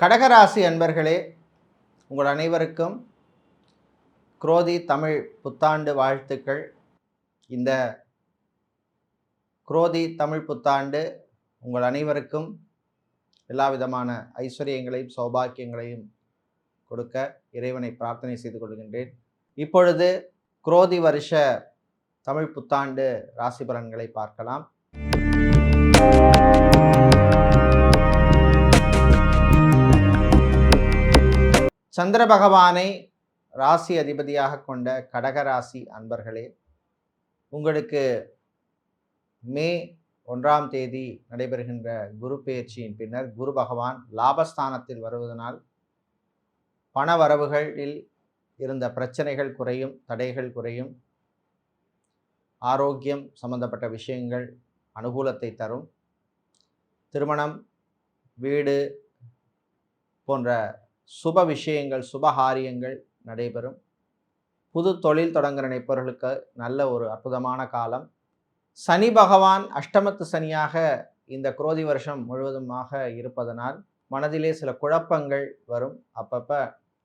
கடகராசி அன்பர்களே உங்கள் அனைவருக்கும் குரோதி தமிழ் புத்தாண்டு வாழ்த்துக்கள். இந்த குரோதி தமிழ் புத்தாண்டு உங்கள் அனைவருக்கும் எல்லா விதமான ஐஸ்வர்யங்களையும் சௌபாக்கியங்களையும் கொடுக்க இறைவனை பிரார்த்தனை செய்து கொள்கின்றேன். இப்பொழுது குரோதி வருஷ தமிழ் புத்தாண்டு ராசி பலன்களை பார்க்கலாம். சந்திர பகவானை ராசி அதிபதியாக கொண்ட கடக ராசி அன்பர்களே உங்களுக்கு மே ஒன்றாம் தேதி நடைபெறுகின்ற குரு பெயர்ச்சியின் பின்னர் குரு பகவான் லாபஸ்தானத்தில் வருவதனால் பண வரவுகளில் இருந்த பிரச்சனைகள் குறையும் தடைகள் குறையும். ஆரோக்கியம் சம்பந்தப்பட்ட விஷயங்கள் அனுகூலத்தை தரும். திருமணம் வீடு போன்ற சுப விஷயங்கள் சுபகாரியங்கள் நடைபெறும். புது தொழில் தொடங்குகிற நினைப்பவர்களுக்கு நல்ல ஒரு அற்புதமான காலம். சனி பகவான் அஷ்டமத்து சனியாக இந்த குரோதி வருஷம் முழுவதுமாக இருப்பதனால் மனதிலே சில குழப்பங்கள் வரும். அப்பப்போ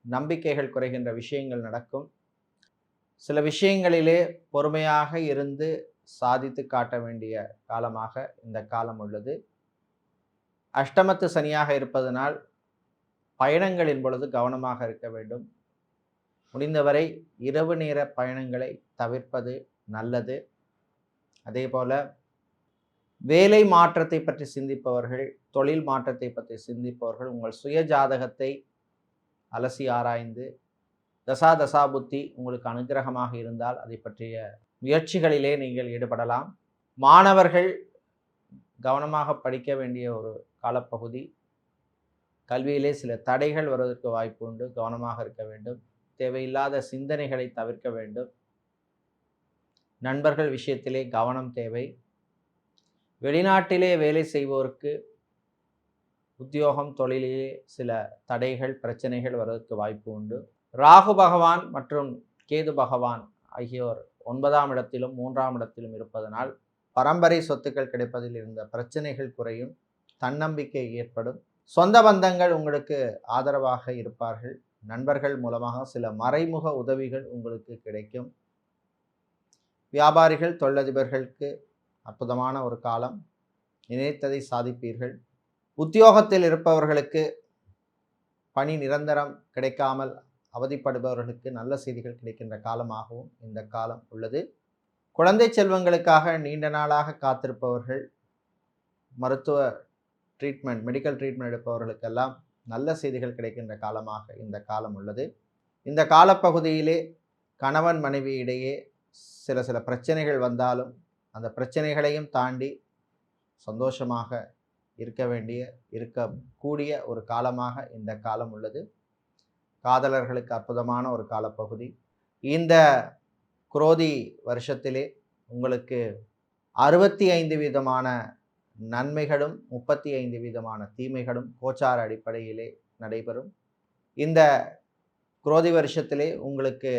நம்பிக்கைகள் குறைகின்ற விஷயங்கள் நடக்கும். சில விஷயங்களிலே பொறுமையாக இருந்து சாதித்து காட்ட வேண்டிய காலமாக இந்த காலம் உள்ளது. அஷ்டமத்து சனியாக இருப்பதனால் பயணங்களின் பொழுது கவனமாக இருக்க வேண்டும். முடிந்தவரை இரவு நேர பயணங்களை தவிர்ப்பது நல்லது. அதே போல் வேலை மாற்றத்தை பற்றி சிந்திப்பவர்கள் தொழில் மாற்றத்தை பற்றி சிந்திப்பவர்கள் உங்கள் சுய ஜாதகத்தை அலசி ஆராய்ந்து தசா தசா புத்தி உங்களுக்கு அனுகிரகமாக இருந்தால் அதை பற்றிய முயற்சிகளிலே நீங்கள் ஈடுபடலாம். மாணவர்கள் கவனமாக படிக்க வேண்டிய ஒரு காலப்பகுதி. கல்வியிலே சில தடைகள் வருவதற்கு வாய்ப்பு உண்டு. கவனமாக இருக்க வேண்டும். தேவையில்லாத சிந்தனைகளை தவிர்க்க வேண்டும். நண்பர்கள் விஷயத்திலே கவனம் தேவை. வெளிநாட்டிலே வேலை செய்வோருக்கு உத்தியோகம் தொழிலிலே சில தடைகள் பிரச்சனைகள் வருவதற்கு வாய்ப்பு உண்டு. ராகு பகவான் மற்றும் கேது பகவான் ஆகியோர் ஒன்பதாம் இடத்திலும் மூன்றாம் இடத்திலும் இருப்பதனால் பரம்பரை சொத்துக்கள் கிடைப்பதில் இருந்த பிரச்சனைகள் குறையும். தன்னம்பிக்கை ஏற்படும். சொந்த பந்தங்கள் உங்களுக்கு ஆதரவாக இருப்பார்கள். நண்பர்கள் மூலமாக சில மறைமுக உதவிகள் உங்களுக்கு கிடைக்கும். வியாபாரிகள் தொழிலதிபர்களுக்கு அற்புதமான ஒரு காலம். நினைத்ததை சாதிப்பீர்கள். உத்தியோகத்தில் இருப்பவர்களுக்கு பணி நிரந்தரம் கிடைக்காமல் அவதிப்படுபவர்களுக்கு நல்ல செய்திகள் கிடைக்கின்ற காலமாகவும் இந்த காலம் உள்ளது. குழந்தை செல்வங்களுக்காக நீண்ட நாளாக காத்திருப்பவர்கள் மருத்துவ ட்ரீட்மெண்ட் மெடிக்கல் ட்ரீட்மெண்ட் எடுப்பவர்களுக்கெல்லாம் நல்ல செய்திகள் கிடைக்கின்ற காலமாக இந்த காலம் உள்ளது. இந்த காலப்பகுதியிலே கணவன் மனைவி இடையே சில சில பிரச்சனைகள் வந்தாலும் அந்த பிரச்சனைகளையும் தாண்டி சந்தோஷமாக இருக்க வேண்டிய இருக்கக்கூடிய ஒரு காலமாக இந்த காலம் உள்ளது. காதலர்களுக்கு அற்புதமான ஒரு காலப்பகுதி. இந்த குரோதி வருஷத்திலே உங்களுக்கு அறுபத்தி ஐந்து விதமான நன்மைகளும் முப்பத்தி ஐந்து விதமான தீமைகளும் கோச்சார அடிப்படையிலே நடைபெறும். இந்த குரோதி வருஷத்திலே உங்களுக்கு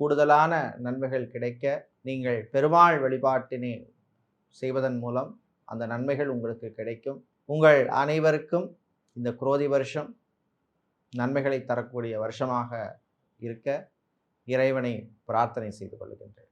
கூடுதலான நன்மைகள் கிடைக்க நீங்கள் பெருமாள் வழிபாட்டினை செய்வதன் மூலம் அந்த நன்மைகள் உங்களுக்கு கிடைக்கும். உங்கள் அனைவருக்கும் இந்த குரோதி வருஷம் நன்மைகளை தரக்கூடிய வருஷமாக இருக்க இறைவனை பிரார்த்தனை செய்து கொள்கின்றேன்